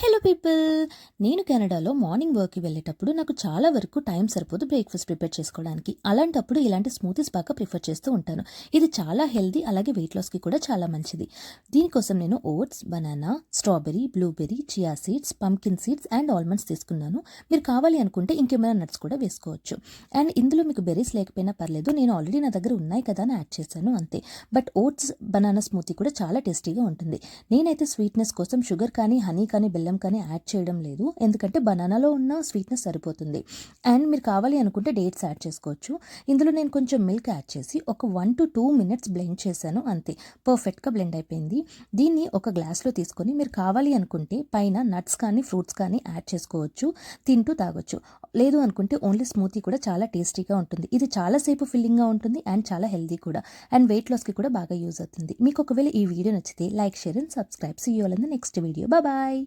Hello people నేను కెనడాలో morning వర్క్కి వెళ్ళేటప్పుడు నాకు చాలా వరకు టైం సరిపోదు బ్రేక్ఫాస్ట్ ప్రిపేర్ చేసుకోవడానికి. అలాంటప్పుడు ఇలాంటి స్మూతీస్ బాగా ప్రిఫర్ చేస్తూ ఉంటాను. ఇది చాలా హెల్దీ అలాగే వెయిట్ లాస్కి కూడా చాలా మంచిది. దీనికోసం నేను oats banana strawberry blueberry chia seeds pumpkin seeds and almonds తీసుకున్నాను. మీరు కావాలి అనుకుంటే ఇంకేమైనా నట్స్ కూడా వేసుకోవచ్చు. అండ్ ఇందులో మీకు బెర్రీస్ లేకపోయినా పర్లేదు నేను ఆల్రెడీ నా దగ్గర ఉన్నాయి కదా అని యాడ్ చేశాను అంతే. బట్ ఓట్స్ బనానా స్మూతీ కూడా చాలా టేస్టీగా ఉంటుంది. నేనైతే స్వీట్నెస్ కోసం షుగర్ కానీ హనీ కానీ బెల్లం కానీ యాడ్ చేయడం లేదు. ఎందుకంటే బనానాలో ఉన్న స్వీట్నెస్ సరిపోతుంది. అండ్ మీరు కావాలి అనుకుంటే డేట్స్ యాడ్ చేసుకోవచ్చు. ఇందులో నేను కొంచెం మిల్క్ యాడ్ చేసి ఒక one to two minutes blend చేశాను అంతే. పర్ఫెక్ట్గా బ్లెండ్ అయిపోయింది. దీన్ని ఒక గ్లాస్లో తీసుకొని మీరు కావాలి అనుకుంటే పైన నట్స్ కానీ ఫ్రూట్స్ కానీ యాడ్ చేసుకోవచ్చు. తింటూ తాగొచ్చు. లేదు అనుకుంటే ఓన్లీ స్మూతీ కూడా చాలా టేస్టీగా ఉంటుంది. ఇది చాలాసేపు ఫిల్లింగ్గా ఉంటుంది అండ్ చాలా హెల్దీ కూడా. అండ్ వెయిట్ లాస్కి కూడా బాగా యూజ్ అవుతుంది. మీకు ఒకవేళ ఈ వీడియో నచ్చితే like share and subscribe. See you all in the next video bye